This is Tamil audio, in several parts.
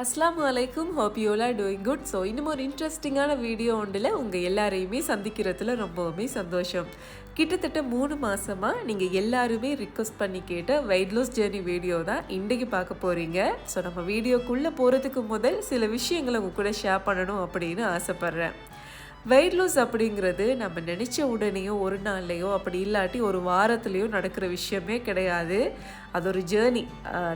அஸ்லாம் வலைக்கும் hope you all doing good so இன்னும் ஒரு இன்ட்ரெஸ்டிங்கான வீடியோ ஒன்றில் உங்கள் எல்லாரையுமே சந்திக்கிறதுல ரொம்பவுமே சந்தோஷம். கிட்டத்தட்ட மூணு மாதமாக நீங்கள் எல்லாருமே ரிக்வஸ்ட் பண்ணி கேட்ட வெயிட் லாஸ் ஜேர்னி வீடியோ தான் இன்றைக்கி பார்க்க போகிறீங்க ஸோ நம்ம வீடியோக்குள்ளே போகிறதுக்கு முதல் சில விஷயங்களை உங்கள் கூட ஷேர் பண்ணணும் அப்படின்னு ஆசைப்பட்றேன். வெயிட் லூஸ் அப்படிங்கிறது நம்ம நினச்ச உடனேயோ ஒரு நாள்லையோ அப்படி இல்லாட்டி ஒரு வாரத்துலேயோ நடக்கிற விஷயமே கிடையாது. அது ஒரு ஜேர்னி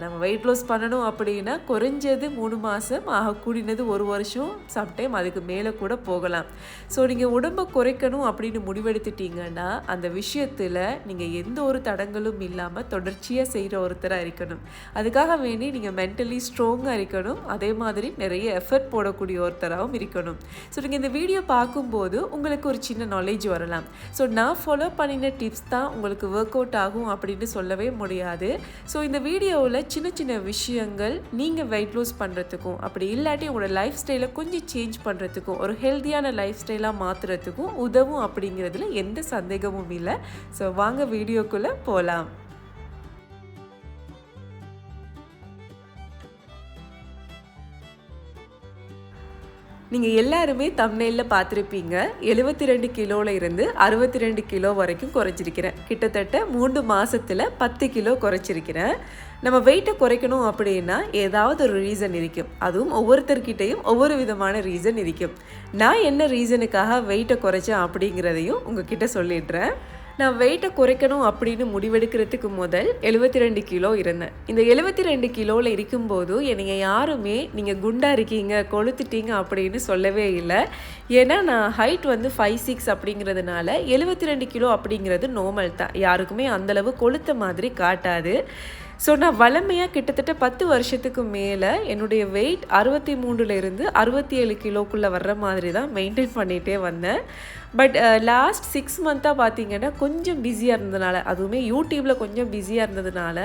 நம்ம வெயிட் லாஸ் பண்ணணும் அப்படின்னா குறைஞ்சது மூணு மாதம் ஆக கூடினது ஒரு வருஷம் சம்டைம் அதுக்கு மேலே கூட போகலாம். ஸோ நீங்கள் உடம்பை குறைக்கணும் அப்படின்னு முடிவெடுத்துட்டீங்கன்னா அந்த விஷயத்தில் நீங்கள் எந்த ஒரு தடங்களும் இல்லாமல் தொடர்ச்சியாக செய்கிற ஒருத்தராக இருக்கணும். அதுக்காக வேண்டி நீங்கள் மென்டலி ஸ்ட்ராங்காக இருக்கணும். அதே மாதிரி நிறைய எஃபர்ட் போடக்கூடிய ஒருத்தராகவும் இருக்கணும். ஸோ நீங்கள் இந்த வீடியோ பார்க்கும்போது உங்களுக்கு ஒரு சின்ன நாலேஜ் வரலாம். ஸோ நான் ஃபாலோ பண்ணின டிப்ஸ் தான் உங்களுக்கு ஒர்க் அவுட் ஆகும் அப்படின்னு சொல்லவே முடியாது. ஸோ இந்த வீடியோவில் சின்ன சின்ன விஷயங்கள் நீங்கள் வெயிட் லூஸ் பண்ணுறதுக்கும் அப்படி இல்லாட்டி உங்களோட லைஃப் ஸ்டைலை கொஞ்சம் சேஞ்ச் பண்ணுறதுக்கும் ஒரு ஹெல்த்தியான லைஃப் ஸ்டைலாக மாற்றுறதுக்கும் உதவும் அப்படிங்கிறதுல எந்த சந்தேகமும் இல்லை. ஸோ வாங்க வீடியோக்குள்ளே போகலாம் நீங்கள் எல்லாருமே தம்னெயிலில் பார்த்துருப்பீங்க. எழுபத்தி ரெண்டு கிலோவில் இருந்து அறுபத்தி ரெண்டு கிலோ வரைக்கும் குறைச்சிருக்கிறேன் கிட்டத்தட்ட மூன்று மாதத்தில் பத்து கிலோ குறைச்சிருக்கிறேன். நம்ம வெயிட்டை குறைக்கணும் அப்படின்னா ஏதாவது ஒரு ரீசன் இருக்கும். அதுவும் ஒவ்வொருத்தர்கிட்டையும் ஒவ்வொரு விதமான ரீசன் இருக்கும். நான் என்ன ரீசனுக்காக வெயிட்டை குறைச்சேன் அப்படிங்கிறதையும் உங்ககிட்ட சொல்லிடுறேன். நான் வெயிட்டை குறைக்கணும் அப்படின்னு முடிவெடுக்கிறதுக்கு முதல் எழுபத்தி ரெண்டு கிலோ இருந்தேன். இந்த எழுபத்தி ரெண்டு கிலோவில் இருக்கும்போது என்னைய யாருமே நீங்கள் குண்டாக இருக்கீங்க கொளுத்துட்டீங்க அப்படின்னு சொல்லவே இல்லை. ஏன்னா நான் ஹைட் வந்து ஃபைவ் சிக்ஸ் அப்படிங்கிறதுனால எழுபத்தி ரெண்டு கிலோ அப்படிங்கிறது நார்மல் தான். யாருக்குமே அந்தளவு கொளுத்த மாதிரி காட்டாது. ஸோ நான் வளமையாக கிட்டத்தட்ட பத்து வருஷத்துக்கு மேலே என்னுடைய வெயிட் அறுபத்தி மூணுலேருந்து அறுபத்தி ஏழு கிலோக்குள்ளே வர்ற மாதிரி தான் மெயின்டைன் பண்ணிகிட்டே வந்தேன். பட் லாஸ்ட் uh, சிக்ஸ் மந்த்தாக பார்த்தீங்கன்னா கொஞ்சம் பிஸியாக இருந்ததுனால அதுவுமே யூடியூப்பில் கொஞ்சம் பிஸியாக இருந்ததுனால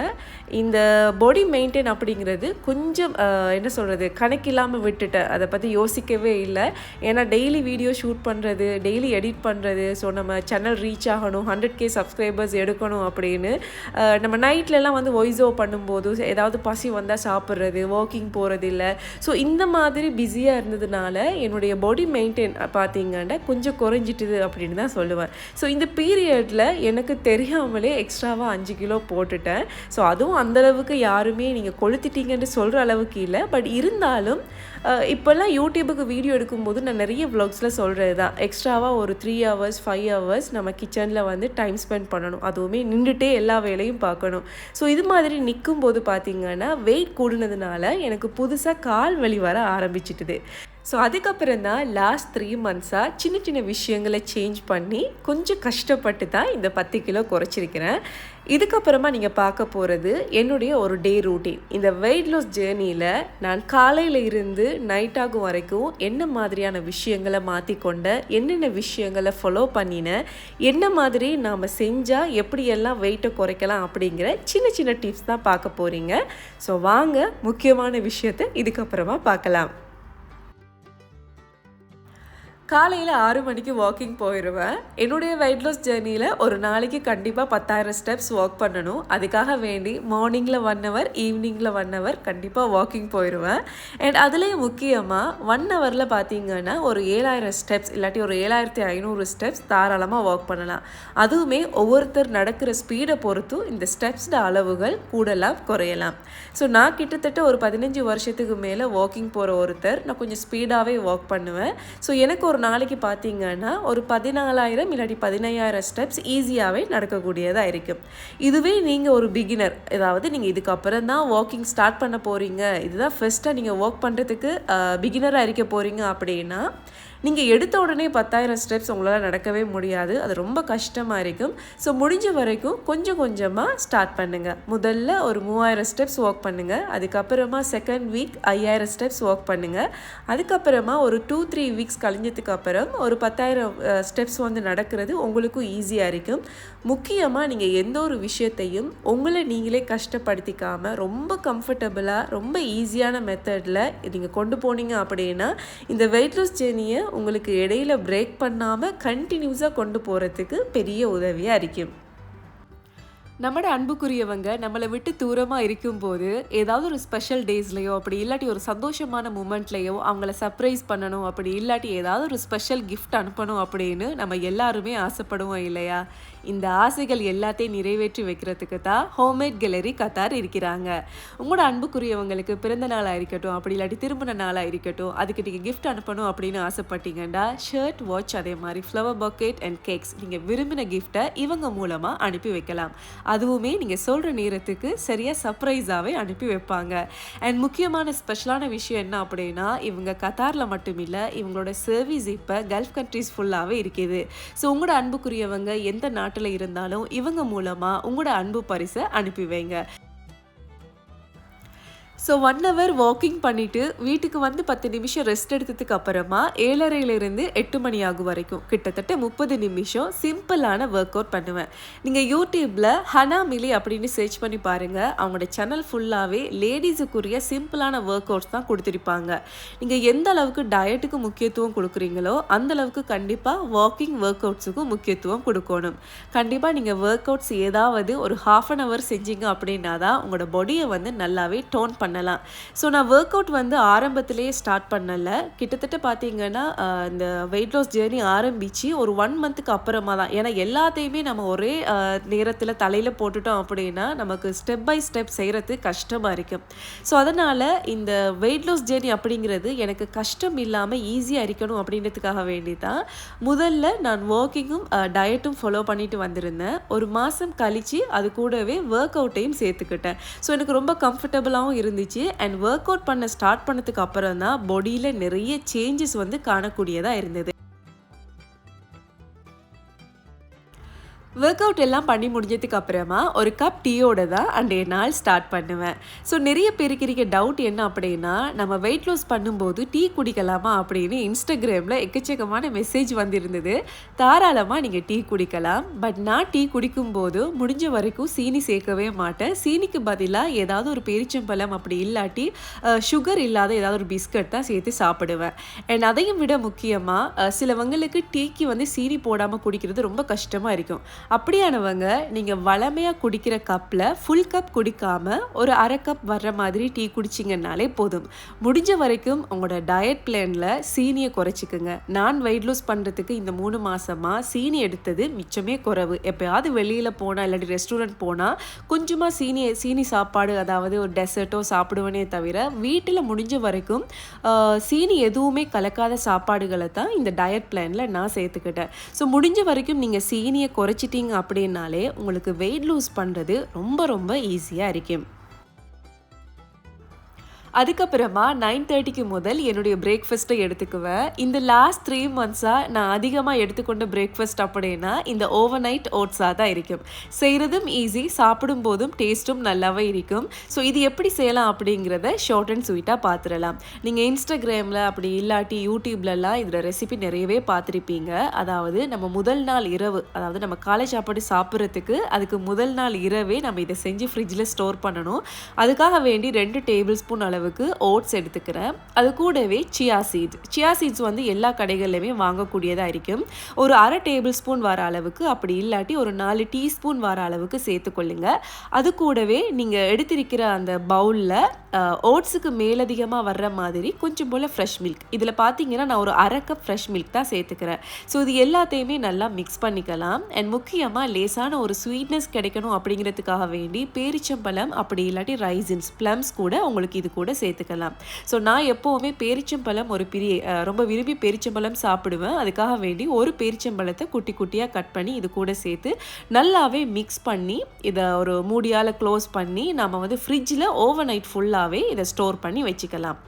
இந்த பாடி மெயின்டைன் அப்படிங்கிறது கொஞ்சம் uh, என்ன சொல்கிறது கணக்கில்லாமல் விட்டுட்டேன். அதை பற்றி யோசிக்கவே இல்லை. ஏன்னா டெய்லி வீடியோ ஷூட் பண்ணுறது டெய்லி எடிட் பண்ணுறது ஸோ நம்ம சேனல் ரீச் ஆகணும் ஹண்ட்ரட் கே சப்ஸ்கிரைபர்ஸ் எடுக்கணும் அப்படின்னு uh, நம்ம நைட்லலாம் வந்து வாய்ஸ் ஓ பண்ணும்போது ஏதாவது பசி வந்தால் சாப்பிட்றது வாக்கிங் போகிறது இல்லை. ஸோ இந்த மாதிரி பிஸியாக இருந்ததுனால என்னுடைய பாடி மெயின்டைன் பார்த்தீங்கன்னா கொஞ்சம் குறைஞ்சி குறைஞ்சிட்டுது அப்படின்னு தான் சொல்லுவேன். ஸோ இந்த பீரியடில் எனக்கு தெரியாமலே எக்ஸ்ட்ராவாக அஞ்சு கிலோ போட்டுட்டேன். ஸோ அதுவும் அந்தளவுக்கு யாருமே நீங்கள் கொளுத்திட்டீங்கன்னு சொல்கிற அளவுக்கு இல்லை. பட் இருந்தாலும் இப்போல்லாம் யூடியூபுக்கு வீடியோ எடுக்கும்போது நான் நிறைய வ்ளாக்ஸில் சொல்கிறது தான். எக்ஸ்ட்ராவாக ஒரு த்ரீ ஹவர்ஸ் ஃபைவ் ஹவர்ஸ் நம்ம கிச்சனில் வந்து டைம் ஸ்பெண்ட் பண்ணணும். அதுவுமே நின்றுட்டே எல்லா வேலையும் பார்க்கணும். ஸோ இது மாதிரி நிற்கும் போது பார்த்தீங்கன்னா வெயிட் கூடுனதுனால எனக்கு புதுசாக கால் வலி வர ஆரம்பிச்சிட்டுது. ஸோ அதுக்கப்புறம் தான் லாஸ்ட் த்ரீ மந்த்ஸாக சின்ன சின்ன விஷயங்களை சேஞ்ச் பண்ணி கொஞ்சம் கஷ்டப்பட்டு தான் இந்த பத்து கிலோ குறைச்சிருக்கிறேன். இதுக்கப்புறமா நீங்கள் பார்க்க போகிறது என்னுடைய ஒரு டே ரூட்டீன் இந்த வெயிட் லாஸ் ஜேர்னியில் நான் காலையில் இருந்து நைட் ஆகும் வரைக்கும் என்ன மாதிரியான விஷயங்களை மாற்றிக்கொண்ட என்னென்ன விஷயங்களை ஃபாலோ பண்ணினேன் என்ன மாதிரி நாம் செஞ்சால் எப்படியெல்லாம் வெயிட்டை குறைக்கலாம் அப்படிங்கிற சின்ன சின்ன டிப்ஸ் தான் பார்க்க போகிறீங்க ஸோ வாங்க முக்கியமான விஷயத்தை இதுக்கப்புறமா பார்க்கலாம். காலையில் ஆறு மணிக்கு வாக்கிங் போயிடுவேன் என்னுடைய வெயிட் லாஸ் ஜேர்னியில் ஒரு நாளைக்கு கண்டிப்பாக பத்தாயிரம் ஸ்டெப்ஸ் வாக் பண்ணணும். அதுக்காக வேண்டி மார்னிங்கில் ஒன் ஹவர் ஈவினிங்கில் ஒன் ஹவர் கண்டிப்பாக வாக்கிங் போயிடுவேன் அண்ட் அதுலேயும் முக்கியமாக ஒன் ஹவரில் பார்த்தீங்கன்னா ஒரு ஏழாயிரம் ஸ்டெப்ஸ் இல்லாட்டி ஒரு ஏழாயிரத்தி ஐநூறு ஸ்டெப்ஸ் தாராளமாக வாக் பண்ணலாம். அதுவுமே ஒவ்வொருத்தர் நடக்கிற ஸ்பீடை பொறுத்தும் இந்த ஸ்டெப்ஸோட அளவுகள் கூடலாம் குறையலாம். ஸோ நான் கிட்டத்தட்ட ஒரு பதினஞ்சு வருஷத்துக்கு மேலே வாக்கிங் போகிற ஒருத்தர் நான் கொஞ்சம் ஸ்பீடாகவே வாக் பண்ணுவேன். ஸோ எனக்கு ஒரு நாளைக்கு பார்த்தீங்கன்னா ஒரு பதினாலாயிரம் இல்லாட்டி பதினையாயிரம் ஸ்டெப்ஸ் ஈஸியாகவே நடக்கக்கூடியதாக இருக்கும் இதுவே நீங்கள் ஒரு பிகினர் அதாவது நீங்கள் இதுக்கப்புறம் தான் வாக்கிங் ஸ்டார்ட் பண்ண போகிறீங்க இதுதான் ஃபஸ்ட்டாக நீங்கள் ஒர்க் பண்ணுறதுக்கு பிகினராக இருக்க போகிறீங்க அப்படின்னா நீங்கள் எடுத்த உடனே பத்தாயிரம் ஸ்டெப்ஸ் உங்களால் நடக்கவே முடியாது. அது ரொம்ப கஷ்டமாக இருக்கும். ஸோ முடிஞ்ச வரைக்கும் கொஞ்சம் கொஞ்சமாக ஸ்டார்ட் பண்ணுங்கள் முதல்ல ஒரு மூவாயிரம் ஸ்டெப்ஸ் ஒர்க் பண்ணுங்கள் அதுக்கப்புறமா செகண்ட் வீக் ஐயாயிரம் ஸ்டெப்ஸ் ஒர்க் பண்ணுங்கள் அதுக்கப்புறமா ஒரு டூ த்ரீ வீக்ஸ் கழிஞ்சதுக்கு அப்புறம் ஒரு பத்தாயிரம் ஸ்டெப்ஸ் வந்து நடக்கிறது உங்களுக்கும் ஈஸியாக இருக்கும். முக்கியமாக நீங்கள் எந்த ஒரு விஷயத்தையும் உங்களை நீங்களே கஷ்டப்படுத்திக்காமல் ரொம்ப கம்ஃபர்டபுளாக ரொம்ப ஈஸியான மெத்தடில் நீங்கள் கொண்டு போனீங்க அப்படின்னா இந்த வெயிட் லாஸ் ஜேர்னியை உங்களுக்கு இடையில பிரேக் பண்ணாமல் கண்டினியூஸாக கொண்டு போகிறதுக்கு பெரிய உதவியாக இருக்கும். நம்மட அன்புக்குரியவங்க நம்மளை விட்டு தூரமாக இருக்கும்போது ஏதாவது ஒரு ஸ்பெஷல் டேஸ்லையோ அப்படி இல்லாட்டி ஒரு சந்தோஷமான மூமெண்ட்லையோ அவங்கள சர்ப்ரைஸ் பண்ணணும் அப்படி இல்லாட்டி ஏதாவது ஒரு ஸ்பெஷல் கிஃப்ட் அனுப்பணும் அப்படின்னு நம்ம எல்லாருமே ஆசைப்படுவோம் இல்லையா? இந்த ஆசைகள் எல்லாத்தையும் நிறைவேற்றி வைக்கிறதுக்கு தான் ஹோம்மேட் கேலரி கத்தார் இருக்கிறாங்க. உங்களோட அன்புக்குரியவங்களுக்கு பிறந்த நாளாக இருக்கட்டும் அப்படி இல்லாட்டி திருமண நாளாக இருக்கட்டும் அதுக்கு நீங்கள் கிஃப்ட் அனுப்பணும் அப்படின்னு ஆசைப்பட்டீங்கன்னா ஷர்ட் வாட்ச் அதே மாதிரி ஃப்ளவர் பக்கெட் அண்ட் கேக்ஸ் நீங்கள் விரும்பின கிஃப்ட்டை இவங்க மூலமாக அனுப்பி வைக்கலாம். அதுவுமே நீங்கள் சொல்கிற நேரத்துக்கு சரியாக சர்ப்ரைஸாகவே அனுப்பி வைப்பாங்க. அண்ட் முக்கியமான ஸ்பெஷலான விஷயம் என்ன அப்படின்னா இவங்க கத்தாரில் மட்டும் இல்லை இவங்களோட சர்வீஸ் இப்போ கல்ஃப் கண்ட்ரிஸ் ஃபுல்லாகவே இருக்குது. ஸோ உங்களோட அன்புக்குரியவங்க எந்த நாட்டு நாட்டில் இருந்தாலும் இவங்க மூலமாக உங்களோட அன்பு பரிசை அனுப்பி வைங்க. ஸோ ஒன் ஹவர் வாக்கிங் பண்ணிவிட்டு வீட்டுக்கு வந்து பத்து நிமிஷம் ரெஸ்ட் எடுத்ததுக்கு அப்புறமா ஏழரையிலிருந்து எட்டு மணி ஆகும் வரைக்கும். கிட்டத்தட்ட முப்பது நிமிஷம் சிம்பிளான ஒர்க் அவுட் பண்ணுவேன். நீங்கள் யூடியூப்பில் ஹனா மிலி அப்படின்னு சர்ச் பண்ணி பாருங்கள் அவங்களோட சேனல் ஃபுல்லாகவே லேடிஸுக்குரிய சிம்பிளான ஒர்க் அவுட்ஸ் தான் கொடுத்துருப்பாங்க. நீங்கள் எந்த அளவுக்கு டயட்டுக்கு முக்கியத்துவம் கொடுக்குறீங்களோ அந்த அளவுக்கு கண்டிப்பாக வாக்கிங் ஒர்க் அவுட்ஸுக்கும் முக்கியத்துவம் கொடுக்கணும். கண்டிப்பாக நீங்கள் ஒர்க் அவுட்ஸ் ஏதாவது ஒரு ஹாஃப் அன் ஹவர் செஞ்சீங்க அப்படின்னா தான் உங்களோட பாடியை வந்து நல்லாவே டோன் பண்ணலாம். ஸோ நான் ஒர்க் அவுட் வந்து ஆரம்பத்திலேயே ஸ்டார்ட் பண்ணலை. கிட்டத்தட்ட பார்த்தீங்கன்னா இந்த வெயிட் லாஸ் ஜேர்னி ஆரம்பித்து ஒரு ஒன் மந்த்துக்கு அப்புறமா தான். ஏன்னா எல்லாத்தையுமே நம்ம ஒரே நேரத்தில் தலையில் போட்டுட்டோம் அப்படின்னா நமக்கு ஸ்டெப் பை ஸ்டெப் செய்கிறது கஷ்டமாக இருக்கும். ஸோ அதனால் இந்த வெயிட் லாஸ் ஜேர்னி அப்படிங்கிறது எனக்கு கஷ்டம் இல்லாமல் ஈஸியாக இருக்கணும் அப்படின்றதுக்காக வேண்டி தான் முதல்ல நான் ஒர்க்கிங்கும் டயட்டும் ஃபாலோ பண்ணிட்டு வந்திருந்தேன். ஒரு மாதம் கழித்து அது கூடவே ஒர்க் அவுட்டையும் சேர்த்துக்கிட்டேன். ஸோ எனக்கு ரொம்ப கம்ஃபர்டபுளாகவும் இருந்துச்சு. அண்ட் ஒர்க் அவுட் பண்ண ஸ்டார்ட் பண்ணதுக்கு அப்புறம் தான் பாடியில் நிறைய சேஞ்சஸ் வந்து காணக்கூடியதாக இருந்தது. ஒர்க் அவுட் எல்லாம் பண்ணி முடிஞ்சதுக்கு அப்புறமா ஒரு கப் டீயோட தான் அன்றைய நாள் ஸ்டார்ட் பண்ணுவேன். ஸோ நிறைய பேருக்கு இருக்க டவுட் என்ன அப்படின்னா நம்ம வெயிட் லாஸ் பண்ணும்போது டீ குடிக்கலாமா அப்படின்னு இன்ஸ்டாகிராமில் எக்கச்சக்கமான மெசேஜ் வந்திருந்தது. தாராளமாக நீங்கள் டீ குடிக்கலாம். பட் நான் டீ குடிக்கும்போது முடிஞ்ச வரைக்கும் சீனி சேர்க்கவே மாட்டேன். சீனிக்கு பதிலாக ஏதாவது ஒரு பேரிச்சம்பழம் அப்படி இல்லாட்டி சுகர் இல்லாத ஏதாவது ஒரு பிஸ்கட் தான் சேர்த்து சாப்பிடுவேன். அண்ட் அதையும் விட முக்கியமாக சிலவங்களுக்கு டீக்கு வந்து சீனி போடாமல் குடிக்கிறது ரொம்ப கஷ்டமாக இருக்கும். அப்படியானவங்க நீங்கள் வளமையாக குடிக்கிற கப்பில் ஃபுல் கப் குடிக்காமல் ஒரு அரை கப் வர்ற மாதிரி டீ குடிச்சிங்கன்னாலே போதும். முடிஞ்ச வரைக்கும் உங்களோட டயட் பிளானில் சீனியை குறைச்சிக்கோங்க. நான் வெயிட் லூஸ் பண்ணுறதுக்கு இந்த மூணு மாதமாக சீனி எடுத்தது மிச்சமே குறைவு. எப்போயாவது வெளியில் போனால் இல்லாட்டி ரெஸ்டாரண்ட் போனால் கொஞ்சமாக சீனி சீனி சாப்பாடு அதாவது ஒரு டெசர்ட்டோ சாப்பிடுவேனே தவிர வீட்டில் முடிஞ்ச வரைக்கும் சீனி எதுவுமே கலக்காத சாப்பாடுகளை தான் இந்த டயட் பிளானில் நான் சேர்த்துக்கிட்டேன். ஸோ முடிஞ்ச வரைக்கும் நீங்கள் சீனியை குறைச்சிட்டீங்க அப்படின்னாலே உங்களுக்கு வெயிட் லூஸ் பண்ணுறது ரொம்ப ரொம்ப ஈஸியாக இருக்கும் அதுக்கப்புறமா நைன் தேர்ட்டிக்கு முதல் என்னுடைய பிரேக்ஃபாஸ்ட்டை எடுத்துக்குவேன் இந்த லாஸ்ட் த்ரீ மந்த்ஸாக நான் அதிகமாக எடுத்துக்கொண்ட பிரேக்ஃபாஸ்ட் அப்படின்னா இந்த ஓவர் நைட் ஓட்ஸாக தான் இருக்கும். செய்கிறதும் ஈஸி சாப்பிடும் போதும் டேஸ்ட்டும் நல்லாவே இருக்கும். ஸோ இது எப்படி செய்யலாம் அப்படிங்கிறத ஷார்ட் அண்ட் ஸ்வீட்டாக பார்த்துடலாம் நீங்கள் இன்ஸ்டாகிராமில் அப்படி இல்லாட்டி யூடியூப்லலாம் இதில் ரெசிபி நிறையவே பார்த்துருப்பீங்க அதாவது நம்ம முதல் நாள் இரவு அதாவது நம்ம காலை சாப்பாடு சாப்பிட்றதுக்கு அதுக்கு முதல் நாள் இரவே நம்ம இதை செஞ்சு ஃப்ரிட்ஜில் ஸ்டோர் பண்ணணும். அதுக்காக வேண்டி ரெண்டு டேபிள் ஸ்பூன் அளவுக்கு ஓட்ஸ் எடுத்துக்கிறேன். அது கூடவே சியா சீட்ஸ் சியா சீட்ஸ் வந்து எல்லா கடைகள்லையுமே வாங்கக்கூடியதாக இருக்கும். ஒரு அரை டேபிள் ஸ்பூன் வர அளவுக்கு அப்படி இல்லாட்டி ஒரு நாலு டீஸ்பூன் வர அளவுக்கு சேர்த்துக்கொள்ளுங்க அது கூடவே நீங்கள் எடுத்திருக்கிற அந்த பவுலில் ஓட்ஸுக்கு மேலதிகமாக வர்ற மாதிரி கொஞ்சம் போல் ஃப்ரெஷ் மில்க் இதில் பார்த்தீங்கன்னா நான் ஒரு அரை கப் ஃப்ரெஷ் மில்க் தான் சேர்த்துக்கிறேன். ஸோ இது எல்லாத்தையுமே நல்லா மிக்ஸ் பண்ணிக்கலாம். அண்ட் முக்கியமாக லேசான ஒரு ஸ்வீட்னஸ் கிடைக்கணும் அப்படிங்கிறதுக்காக வேண்டி பேரிச்சம்பழம் அப்படி இல்லாட்டி ரைசின்ஸ் ப்ளம்ஸ் கூட உங்களுக்கு இது கூட சேர்த்துக்கலாம். ஸோ நான் எப்போவுமே பேரிச்சம்பழம் ஒரு பிரிய ரொம்ப விரும்பி பேரிச்சம்பழம் சாப்பிடுவேன். அதுக்காக வேண்டி ஒரு பேரிச்சம்பழத்தை குட்டி குட்டியாக கட் பண்ணி இது கூட சேர்த்து நல்லாவே மிக்ஸ் பண்ணி இதை ஒரு மூடியால் க்ளோஸ் பண்ணி நம்ம வந்து ஃப்ரிட்ஜில் ஓவர் நைட் ஃபுல்லாகவே இதை ஸ்டோர் பண்ணி வச்சுக்கலாம்.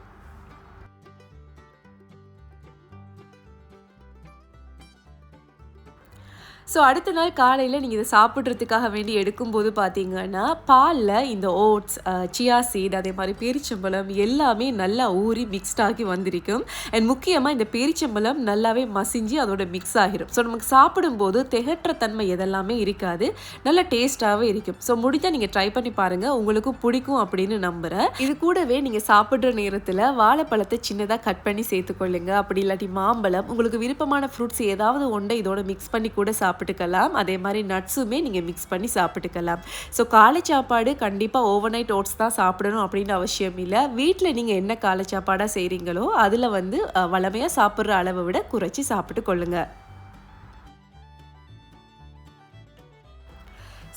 ஸோ அடுத்த நாள் காலையில் நீங்கள் இதை சாப்பிட்றதுக்காக வேண்டி எடுக்கும்போது பார்த்தீங்கன்னா பாலில் இந்த ஓட்ஸ் சியா சீட் அதே மாதிரி பேரிச்சம்பழம் எல்லாமே நல்லா ஊறி மிக்ஸ்ட் ஆகி வந்திருக்கும். அண்ட் முக்கியமாக இந்த பேரிச்சம்பழம் நல்லாவே மசிஞ்சு அதோட மிக்ஸ் ஆகிரும். ஸோ நமக்கு சாப்பிடும்போது திகற்ற தன்மை எதெல்லாமே இருக்காது. நல்ல டேஸ்ட்டாகவே இருக்கும். ஸோ முடிஞ்சால் நீங்கள் ட்ரை பண்ணி பாருங்கள் உங்களுக்கும் பிடிக்கும் அப்படின்னு நம்புகிறேன் இது கூடவே நீங்கள் சாப்பிட்ற நேரத்தில் வாழைப்பழத்தை சின்னதாக கட் பண்ணி சேர்த்துக்கொள்ளுங்க. அப்படி இல்லாட்டி மாம்பழம் உங்களுக்கு விருப்பமான ஃப்ரூட்ஸ் ஏதாவது ஒன்றை இதோட மிக்ஸ் பண்ணி கூட சாப்பிட்டு சாப்பிட்டுக்கலாம். அதே மாதிரி நட்ஸுமே நீங்கள் மிக்ஸ் பண்ணி சாப்பிட்டுக்கலாம். ஸோ காலை சாப்பாடு கண்டிப்பாக ஓவர் நைட் ஓட்ஸ் தான் சாப்பிடணும் அப்படின்னு அவசியம் இல்லை. வீட்டில் நீங்கள் என்ன காலை சாப்பாடாக செய்கிறீங்களோ அதில் வந்து வளமையாக சாப்பிட்ற அளவை விட குறைச்சி சாப்பிட்டு கொள்ளுங்கள்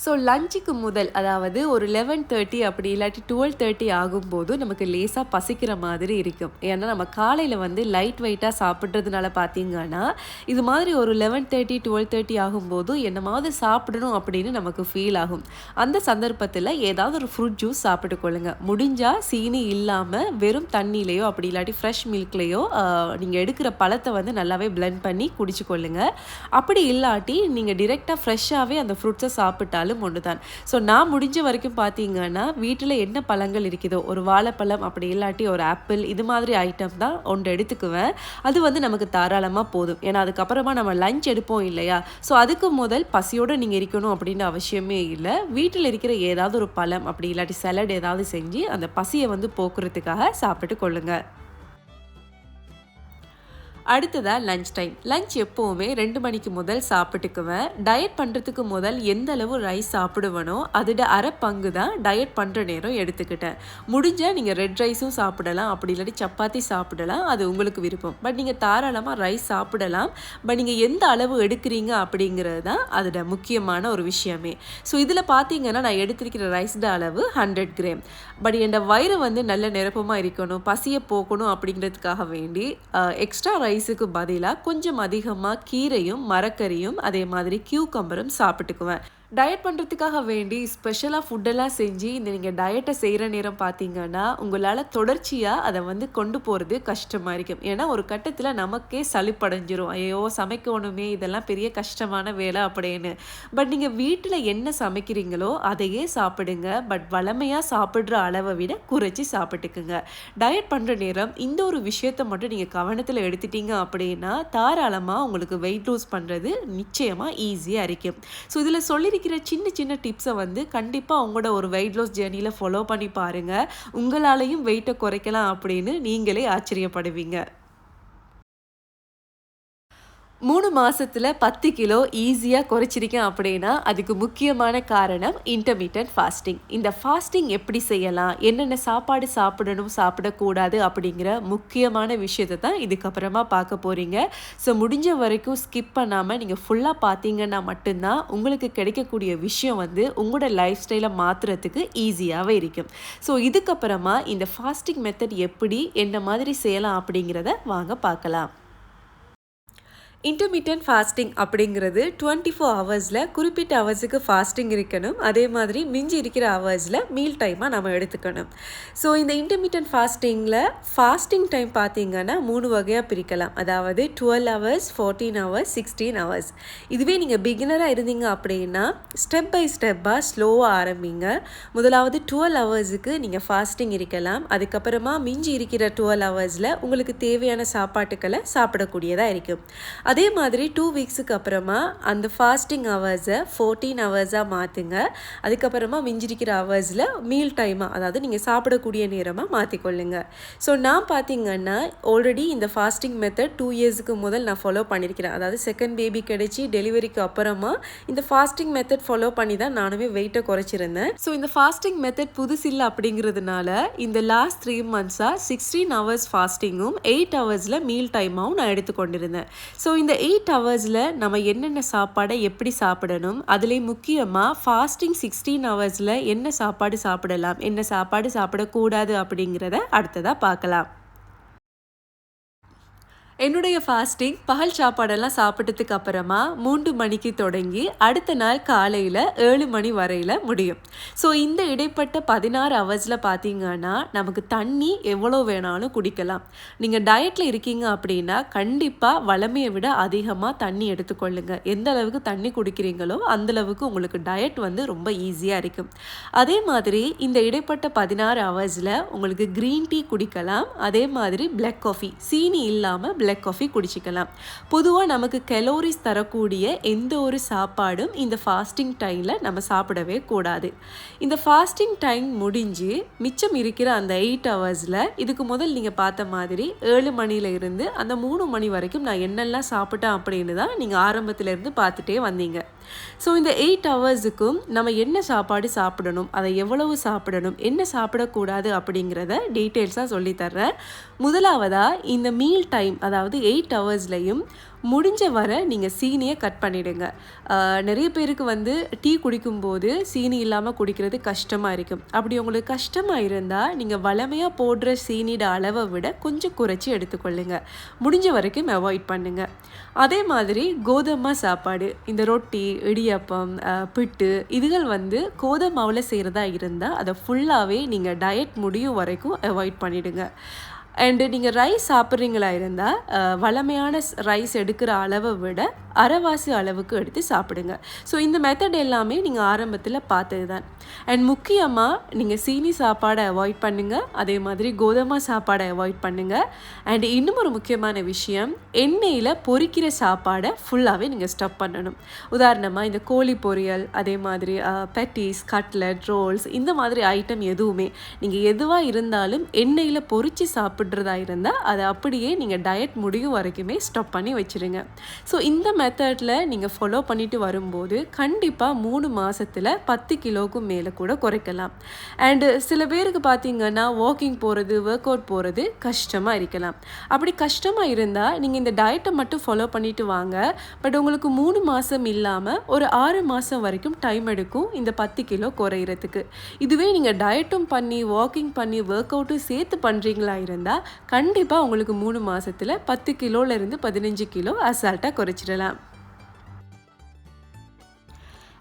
ஸோ லஞ்சுக்கு முதல் அதாவது ஒரு லெவன் தேர்ட்டி அப்படி இல்லாட்டி டுவெல் தேர்ட்டி ஆகும்போது நமக்கு லேசாக பசிக்கிற மாதிரி இருக்கும். ஏன்னா நம்ம காலையில் வந்து லைட் வெயிட்டாக சாப்பிட்றதுனால பார்த்தீங்கன்னா இது மாதிரி ஒரு லெவன் தேர்ட்டி டுவெல் தேர்ட்டி ஆகும்போது என்னமாவது சாப்பிடணும் அப்படின்னு நமக்கு ஃபீல் ஆகும். அந்த சந்தர்ப்பத்தில் ஏதாவது ஒரு ஃப்ரூட் ஜூஸ் சாப்பிட்டுக்கொள்ளுங்க முடிஞ்சால் சீனி இல்லாமல் வெறும் தண்ணியிலையோ அப்படி இல்லாட்டி ஃப்ரெஷ் மில்க்லேயோ நீங்கள் எடுக்கிற பழத்தை வந்து நல்லாவே பிளெண்ட் பண்ணி குடிச்சு அப்படி இல்லாட்டி நீங்கள் டிரெக்டாக ஃப்ரெஷ்ஷாகவே அந்த ஃப்ரூட்ஸை சாப்பிட்டாலும் பழங்களும் ஒன்று தான் ஸோ நான் முடிஞ்ச வரைக்கும் பார்த்தீங்கன்னா வீட்டில் என்ன பழங்கள் இருக்குதோ ஒரு வாழைப்பழம் அப்படி இல்லாட்டி ஒரு ஆப்பிள் இது மாதிரி ஐட்டம் தான் ஒன்று எடுத்துக்குவேன். அது வந்து நமக்கு தாராளமாக போதும். ஏன்னா அதுக்கப்புறமா நம்ம லஞ்ச் எடுப்போம் இல்லையா? ஸோ அதுக்கு முதல் பசியோடு நீங்கள் இருக்கணும் அப்படின்னு அவசியமே இல்லை. வீட்டில் இருக்கிற ஏதாவது ஒரு பழம் அப்படி இல்லாட்டி சலட் ஏதாவது செஞ்சு அந்த பசியை வந்து போக்குறதுக்காக சாப்பிட்டு கொள்ளுங்கள் அடுத்ததாக லஞ்ச் டைம் லஞ்ச் எப்போவுமே ரெண்டு மணிக்கு முதல் சாப்பிட்டுக்குவேன். டயட் பண்ணுறதுக்கு முதல் எந்த அளவு ரைஸ் சாப்பிடுவனோ அதோட அரை பங்கு தான் டயட் பண்ணுற நேரம் எடுத்துக்கிட்டேன். முடிஞ்சால் நீங்கள் ரெட் ரைஸும் சாப்பிடலாம். அப்படி இல்லாட்டி சப்பாத்தி சாப்பிடலாம். அது உங்களுக்கு விருப்பம். பட் நீங்கள் தாராளமாக ரைஸ் சாப்பிடலாம். பட் நீங்கள் எந்த அளவு எடுக்கிறீங்க அப்படிங்கிறது தான் அதோட முக்கியமான ஒரு விஷயமே. ஸோ இதில் பார்த்தீங்கன்னா நான் எடுத்திருக்கிற ரைஸ்ட அளவு ஹண்ட்ரட் கிராம். பட் என்னோட வயிறு வந்து நல்ல நிரப்பமாக இருக்கணும் பசியை போக்கணும் அப்படிங்கிறதுக்காக வேண்டி எக்ஸ்ட்ரா ரைஸ் ரைஸுக்கு பதிலாக கொஞ்சம் அதிகமாக கீரையும் மரக்கறியும் அதே மாதிரி கியூக்கம்பரும் சாப்பிட்டுக்குவேன். டயட் பண்ணுறதுக்காக வேண்டி ஸ்பெஷலாக ஃபுட்டெல்லாம் செஞ்சு இந்த நீங்கள் டயட்டை செய்கிற நேரம் பார்த்தீங்கன்னா உங்களால் தொடர்ச்சியாக அதை வந்து கொண்டு போகிறது கஷ்டமாக இருக்கும். ஏன்னா ஒரு கட்டத்தில் நமக்கே சளிப்படைஞ்சிரும். ஐயோ சமைக்கணுமே இதெல்லாம் பெரிய கஷ்டமான வேலை அப்படின்னு. பட் நீங்கள் வீட்டில் என்ன சமைக்கிறீங்களோ அதையே சாப்பிடுங்க. பட் வளமையாக சாப்பிட்ற அளவை விட குறைச்சி சாப்பிட்டுக்குங்க. டயட் பண்ணுற நேரம் இந்த ஒரு விஷயத்தை மட்டும் நீங்கள் கவனத்தில் எடுத்துட்டீங்க அப்படின்னா தாராளமாக உங்களுக்கு வெயிட் லூஸ் பண்ணுறது நிச்சயமாக ஈஸியாக இருக்கும். ஸோ இதில் சொல்லி இருக்கிற சின்ன சின்ன டிப்ஸை வந்து கண்டிப்பாக உங்களோட ஒரு வெயிட் லாஸ் ஜேர்னியில் ஃபாலோ பண்ணி பாருங்கள் உங்களாலையும் வெயிட்டை குறைக்கலாம் அப்படின்னு நீங்களே ஆச்சரியப்படுவீங்க. மூணு மாதத்தில் பத்து கிலோ ஈஸியாக குறைச்சிருக்கேன் அப்படின்னா அதுக்கு முக்கியமான காரணம் இன்டர்மீடியன்ட் ஃபாஸ்டிங் இந்த ஃபாஸ்டிங் எப்படி செய்யலாம்? என்னென்ன சாப்பாடு சாப்பிடணும் சாப்பிடக்கூடாது அப்படிங்கிற முக்கியமான விஷயத்தை தான் இதுக்கப்புறமா பார்க்க போகிறீங்க ஸோ முடிஞ்ச வரைக்கும் ஸ்கிப் பண்ணாமல் நீங்கள் ஃபுல்லாக பார்த்தீங்கன்னா மட்டும்தான் உங்களுக்கு கிடைக்கக்கூடிய விஷயம் வந்து உங்களோட லைஃப் ஸ்டைலை மாற்றுறதுக்கு ஈஸியாகவே இருக்கும். ஸோ இதுக்கப்புறமா இந்த ஃபாஸ்டிங் மெத்தட் எப்படி என்ன மாதிரி செய்யலாம் அப்படிங்கிறத வாங்க பார்க்கலாம். இன்டர்மீடியன்ட் ஃபாஸ்டிங் அப்படிங்கிறது டுவெண்ட்டி ஃபோர் ஹவர்ஸில் குறிப்பிட்ட ஹவர்ஸுக்கு ஃபாஸ்டிங் இருக்கணும். அதே மாதிரி மிஞ்சி இருக்கிற ஹவர்ஸில் மீல் டைமாக நம்ம எடுத்துக்கணும். ஸோ இந்த இன்டர்மீடியன்ட் ஃபாஸ்டிங்கில் ஃபாஸ்டிங் டைம் பார்த்தீங்கன்னா மூணு வகையாக பிரிக்கலாம். அதாவது twelve hours fourteen hours sixteen hours இதுவே நீங்கள் பிகினராக இருந்தீங்க அப்படின்னா ஸ்டெப் பை ஸ்டெப்பாக ஸ்லோவாக ஆரம்பிங்க. முதலாவது டுவெல் ஹவர்ஸுக்கு நீங்கள் ஃபாஸ்டிங் இருக்கலாம். அதுக்கப்புறமா மிஞ்சி இருக்கிற டுவெல் ஹவர்ஸில் உங்களுக்கு தேவையான சாப்பாட்டுக்களை சாப்பிடக்கூடியதாக இருக்கும். அதே மாதிரி டூ வீக்ஸுக்கு அப்புறமா அந்த ஃபாஸ்டிங் ஹவர்ஸை ஃபோர்டீன் ஹவர்ஸாக மாற்றுங்க அதுக்கப்புறமா மிஞ்சிருக்கிற ஹவர்ஸில் மீல் டைமாக அதாவது நீங்கள் சாப்பிடக்கூடிய நேரமாக மாற்றிக்கொள்ளுங்க ஸோ நான் பார்த்தீங்கன்னா ஆல்ரெடி இந்த ஃபாஸ்டிங் மெத்தட் டூ இயர்ஸுக்கு முதல் நான் ஃபாலோ பண்ணியிருக்கிறேன் அதாவது செகண்ட் பேபி கிடச்சி டெலிவரிக்கு அப்புறமா இந்த ஃபாஸ்டிங் மெத்தட் ஃபாலோ பண்ணி தான் நானுமே வெயிட்டை குறைச்சிருந்தேன். ஸோ இந்த ஃபாஸ்டிங் மெத்தட் புதுசு இல்லை அப்படிங்கிறதுனால இந்த லாஸ்ட் த்ரீ மந்த்ஸாக சிக்ஸ்டீன் ஹவர்ஸ் ஃபாஸ்டிங்கும் எயிட் ஹவர்ஸில் மீல் டைமாகவும் நான் எடுத்துக்கொண்டிருந்தேன். ஸோ இந்த எயிட் ஹவர்ஸில் நம்ம என்னென்ன சாப்பாடை எப்படி சாப்பிடணும்? அதுலேயும் முக்கியமாக ஃபாஸ்டிங் சிக்ஸ்டீன் ஹவர்ஸில் என்ன சாப்பாடு சாப்பிடலாம்? என்ன சாப்பாடு சாப்பிடக்கூடாது அப்படிங்கிறத அடுத்ததாக பார்க்கலாம். என்னுடைய ஃபாஸ்டிங் பகல் சாப்பாடெல்லாம் சாப்பிட்டதுக்கு அப்புறமா மூன்று மணிக்கு தொடங்கி அடுத்த நாள் காலையில் ஏழு மணி வரையில் முடியும். ஸோ இந்த இடைப்பட்ட பதினாறு ஹவர்ஸில் பார்த்தீங்கன்னா நமக்கு தண்ணி எவ்வளோ வேணாலும் குடிக்கலாம். நீங்கள் டயட்டில் இருக்கீங்க அப்படின்னா கண்டிப்பாக வளமையை விட அதிகமாக தண்ணி எடுத்துக்கொள்ளுங்க. எந்த அளவுக்கு தண்ணி குடிக்கிறீங்களோ அந்தளவுக்கு உங்களுக்கு டயட் வந்து ரொம்ப ஈஸியாக இருக்கும். அதே மாதிரி இந்த இடைப்பட்ட பதினாறு ஹவர்ஸில் உங்களுக்கு க்ரீன் டீ குடிக்கலாம். அதே மாதிரி பிளாக் காஃபி சீனி இல்லாமல் பிளாக் காஃபி குடிச்சிக்கலாம். பொதுவாக நமக்கு கெலோரிஸ் தரக்கூடிய எந்த ஒரு சாப்பாடும் இந்த ஃபாஸ்டிங் டைமில் நம்ம சாப்பிடவே கூடாது. இந்த ஃபாஸ்டிங் டைம் முடிஞ்சு மிச்சம் இருக்கிற அந்த எயிட் ஹவர்ஸில் இதுக்கு முதல் நீங்கள் பார்த்த மாதிரி ஏழு மணியில இருந்து அந்த மூணு மணி வரைக்கும் நான் என்னெல்லாம் சாப்பிட்டேன் அப்படின்னு தான் நீங்கள் ஆரம்பத்திலேருந்து பார்த்துட்டே வந்தீங்க. ஸோ இந்த எயிட் ஹவர்ஸுக்கும் நம்ம என்ன சாப்பாடு சாப்பிடணும் அதை எவ்வளவு சாப்பிடணும் என்ன சாப்பிடக்கூடாது அப்படிங்கிறத டீட்டெயில்ஸாக சொல்லித்தர்றேன் முதலாவதாக இந்த மீல் டைம் அதாவது அதாவது எயிட் ஹவர்ஸ்லையும் முடிஞ்ச வரை நீங்கள் சீனியை கட் பண்ணிவிடுங்க நிறைய பேருக்கு வந்து டீ குடிக்கும்போது சீனி இல்லாமல் குடிக்கிறது கஷ்டமாக இருக்கும். அப்படி உங்களுக்கு கஷ்டமாக இருந்தால் நீங்கள் வளமையாக போடுற சீனியோட அளவை விட கொஞ்சம் குறைச்சி எடுத்துக்கொள்ளுங்க. முடிஞ்ச வரைக்கும் அவாய்ட் பண்ணுங்கள் அதே மாதிரி கோதுமை சாப்பாடு இந்த ரொட்டி இடியப்பம் பிட்டு இதுகள் வந்து கோதுமாவில் செய்கிறதா இருந்தால் அதை ஃபுல்லாகவே நீங்கள் டயட் முடியும் வரைக்கும் அவாய்ட் பண்ணிவிடுங்க அண்டு நீங்கள் ரைஸ் சாப்பிட்றீங்களா இருந்தால் வளமையான ரைஸ் எடுக்கிற அளவை விட அரைவாசி அளவுக்கு எடுத்து சாப்பிடுங்க. ஸோ இந்த மெத்தட் எல்லாமே நீங்கள் ஆரம்பத்தில் பார்த்தது தான் அண்ட் முக்கியமாக நீங்கள் சீனி சாப்பாடை அவாய்ட் பண்ணுங்கள் அதே மாதிரி கோதுமை சாப்பாடை அவாய்ட் பண்ணுங்கள் அண்ட் இன்னும் ஒரு முக்கியமான விஷயம் எண்ணெயில் பொறிக்கிற சாப்பாடை ஃபுல்லாகவே நீங்கள் ஸ்டப் பண்ணணும். உதாரணமாக இந்த கோழி பொரியல் அதே மாதிரி பெட்டிஸ் கட்லட் ரோல்ஸ் இந்த மாதிரி ஐட்டம் எதுவுமே நீங்கள் எதுவாக இருந்தாலும் எண்ணெயில் பொரித்து சாப்பிட்றதா இருந்தால் அதை அப்படியே நீங்கள் டயட் முடியும் வரைக்குமே ஸ்டாப் பண்ணி வச்சுருங்க. ஸோ இந்த மெத்தடில் நீங்கள் ஃபாலோ பண்ணிட்டு வரும்போது கண்டிப்பாக மூணு மாதத்தில் பத்து கிலோவுக்கும் மேலே கூட குறைக்கலாம். அண்டு சில பேருக்கு பார்த்தீங்கன்னா வாக்கிங் போகிறது ஒர்க் அவுட் போகிறது கஷ்டமாக இருக்கலாம். அப்படி கஷ்டமாக இருந்தால் நீங்கள் இந்த டயட்டை மட்டும் ஃபாலோ பண்ணிட்டு வாங்க. பட் உங்களுக்கு மூணு மாதம் இல்லாமல் ஒரு ஆறு மாதம் வரைக்கும் டைம் எடுக்கும் இந்த பத்து கிலோ குறையிறதுக்கு. இதுவே நீங்கள் டயட்டும் பண்ணி வாக்கிங் பண்ணி ஒர்க் அவுட்டும் சேர்த்து பண்ணுறீங்களா இருந்தால் கண்டிப்பாக உங்களுக்கு மூணு மாதத்தில் பத்து கிலோலேருந்து பதினஞ்சு கிலோ அசால்ட்டாக குறைச்சிடலாம்.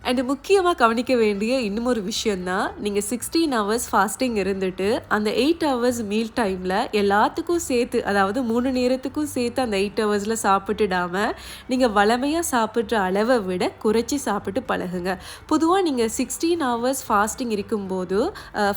அண்டு முக்கியமாக கவனிக்க வேண்டிய இன்னும் ஒரு விஷயந்தான் நீங்கள் சிக்ஸ்டீன் ஹவர்ஸ் ஃபாஸ்டிங் இருந்துட்டு அந்த எயிட் ஹவர்ஸ் மீல் டைமில் எல்லாத்துக்கும் சேர்த்து அதாவது மூணு நேரத்துக்கும் சேர்த்து அந்த எயிட் ஹவர்ஸில் சாப்பிட்டுடாம நீங்கள் வளமையாக சாப்பிட்ற அளவை விட குறைச்சி சாப்பிட்டு பழகுங்க. பொதுவாக நீங்கள் சிக்ஸ்டீன் ஹவர்ஸ் ஃபாஸ்டிங் இருக்கும்போது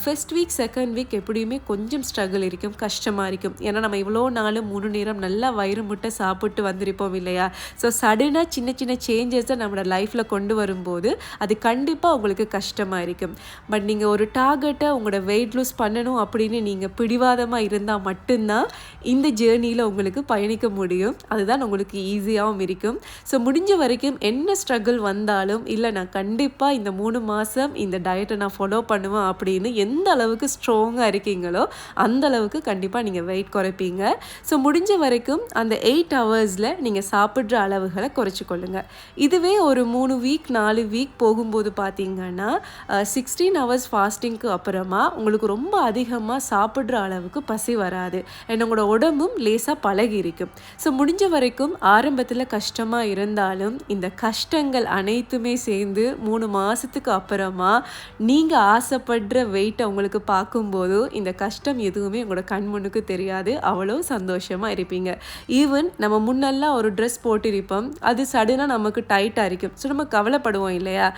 ஃபர்ஸ்ட் வீக் செகண்ட் வீக் எப்படியுமே கொஞ்சம் ஸ்ட்ரகிள் இருக்கும் கஷ்டமாக இருக்கும். ஏன்னா நம்ம இவ்வளோ நாள் மூணு நேரம் நல்லா வயிறு முட்டை சாப்பிட்டு வந்திருப்போம் இல்லையா? ஸோ சடனாக சின்ன சின்ன சேஞ்சஸை நம்மளோட லைஃப்பில் கொண்டு வரும்போது அது கண்டிப்பாக உங்களுக்கு கஷ்டமாக இருக்கும். பட் நீங்கள் ஒரு டார்கெட்டை உங்களோட வெயிட் லூஸ் பண்ணணும் அப்படின்னு நீங்கள் பிடிவாதமாக இருந்தால் மட்டும்தான் இந்த ஜேர்னியில் உங்களுக்கு பயணிக்க முடியும். அதுதான் உங்களுக்கு ஈஸியாகவும் இருக்கும். ஸோ முடிஞ்ச வரைக்கும் என்ன ஸ்ட்ரகிள் வந்தாலும் இல்லை நான் கண்டிப்பாக இந்த மூணு மாதம் இந்த டயட்டை நான் ஃபாலோ பண்ணுவேன் அப்படின்னு எந்த அளவுக்கு ஸ்ட்ராங்காக இருக்கீங்களோ அந்த அளவுக்கு கண்டிப்பாக நீங்கள் வெயிட் குறைப்பீங்க. ஸோ முடிஞ்ச வரைக்கும் அந்த எயிட் ஹவர்ஸில் நீங்கள் சாப்பிட்ற அளவுகளை குறைச்சிக்கொள்ளுங்க. இதுவே ஒரு மூணு வீக் நாலு வீக் வீக் போகும்போது பார்த்தீங்கன்னா சிக்ஸ்டீன் ஹவர்ஸ் ஃபாஸ்டிங்க்கு அப்புறமா உங்களுக்கு ரொம்ப அதிகமாக சாப்பிட்ற அளவுக்கு பசி வராது. அண்ட் உங்களோட உடம்பும் லேசாக பழகி இருக்கும். ஸோ முடிஞ்ச வரைக்கும் ஆரம்பத்தில் கஷ்டமாக இருந்தாலும் இந்த கஷ்டங்கள் அனைத்துமே சேர்ந்து மூணு மாதத்துக்கு அப்புறமா நீங்கள் ஆசைப்படுற வெயிட்டை உங்களுக்கு பார்க்கும்போது இந்த கஷ்டம் எதுவுமே உங்களோட கண்முனுக்கு தெரியாது. அவ்வளோ சந்தோஷமாக இருப்பீங்க. ஈவன் நம்ம முன்னெல்லாம் ஒரு ட்ரெஸ் போட்டிருப்போம். அது சடனாக நமக்கு டைட்டாக இருக்கும். ஸோ நம்ம கவலைப்படுவோம் இல்லை இல்லையா?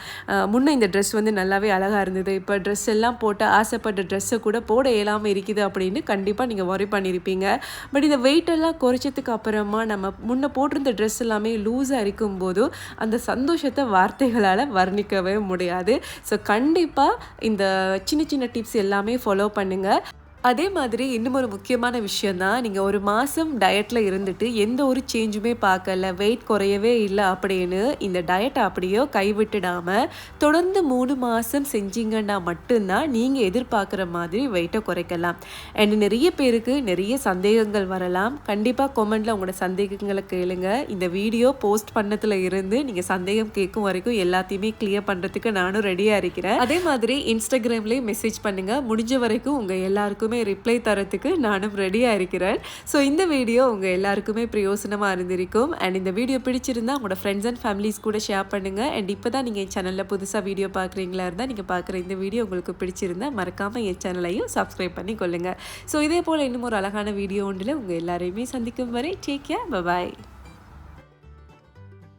முன்னே இந்த ட்ரெஸ் வந்து நல்லாவே அழகாக இருந்தது. இப்போ ட்ரெஸ் எல்லாம் போட்டு ஆசைப்பட்ட ட்ரெஸ்ஸை கூட போட இயலாமல் இருக்குது அப்படின்னு கண்டிப்பாக நீங்கள் ஒரி பண்ணியிருப்பீங்க பட் இந்த வெயிட்டெல்லாம் குறைச்சதுக்கு அப்புறமா நம்ம முன்னே போட்டிருந்த ட்ரெஸ் எல்லாமே லூஸாக இருக்கும்போது அந்த சந்தோஷத்தை வார்த்தைகளால் வர்ணிக்கவே முடியாது. ஸோ கண்டிப்பாக இந்த சின்ன சின்ன டிப்ஸ் எல்லாமே ஃபாலோ பண்ணுங்கள் அதே மாதிரி இன்னும் ஒரு முக்கியமான விஷயம் தான் நீங்கள் ஒரு மாதம் டயட்டில் இருந்துட்டு எந்த ஒரு சேஞ்சுமே பார்க்கல வெயிட் குறையவே இல்லை அப்படின்னு இந்த டயட்டை அப்படியோ கைவிட்டுடாமல் தொடர்ந்து மூணு மாதம் செஞ்சீங்கன்னா மட்டும்தான் நீங்கள் எதிர்பார்க்குற மாதிரி வெயிட்டை குறைக்கலாம். அண்ட் நிறைய பேருக்கு நிறைய சந்தேகங்கள் வரலாம். கண்டிப்பாக கொமெண்டில் உங்களோட சந்தேகங்களை கேளுங்க. இந்த வீடியோ போஸ்ட் பண்ணத்தில் இருந்து நீங்கள் சந்தேகம் கேட்கும் வரைக்கும் எல்லாத்தையுமே கிளியர் பண்ணுறதுக்கு நானும் ரெடியாக இருக்கிறேன். அதே மாதிரி இன்ஸ்டாகிராம்லேயும் மெசேஜ் பண்ணுங்கள் முடிஞ்ச வரைக்கும் உங்கள் எல்லாருக்குமே எல்லாத்துக்குமே ரிப்ளை தரத்துக்கு நானும் ரெடியாக இருக்கிறேன். ஸோ இந்த வீடியோ உங்கள் எல்லாருக்குமே பிரயோசனமாக இருந்திருக்கும். அண்ட் இந்த வீடியோ பிடிச்சிருந்தா உங்களோட ஃப்ரெண்ட்ஸ் அண்ட் ஃபேமிலிஸ் கூட ஷேர் பண்ணுங்கள் அண்ட் இப்போ தான் நீங்கள் என் சேனலில் புதுசாக வீடியோ பார்க்குறீங்களா இருந்தால் நீங்கள் பார்க்குற இந்த வீடியோ உங்களுக்கு பிடிச்சிருந்தா மறக்காமல் என் சேனலையும் சப்ஸ்கிரைப் பண்ணி கொள்ளுங்கள் ஸோ இதே போல் இன்னும் ஒரு அழகான வீடியோ ஒன்றில் உங்கள் எல்லாரையுமே சந்திக்கும் வரை டேக் கேர் பாய்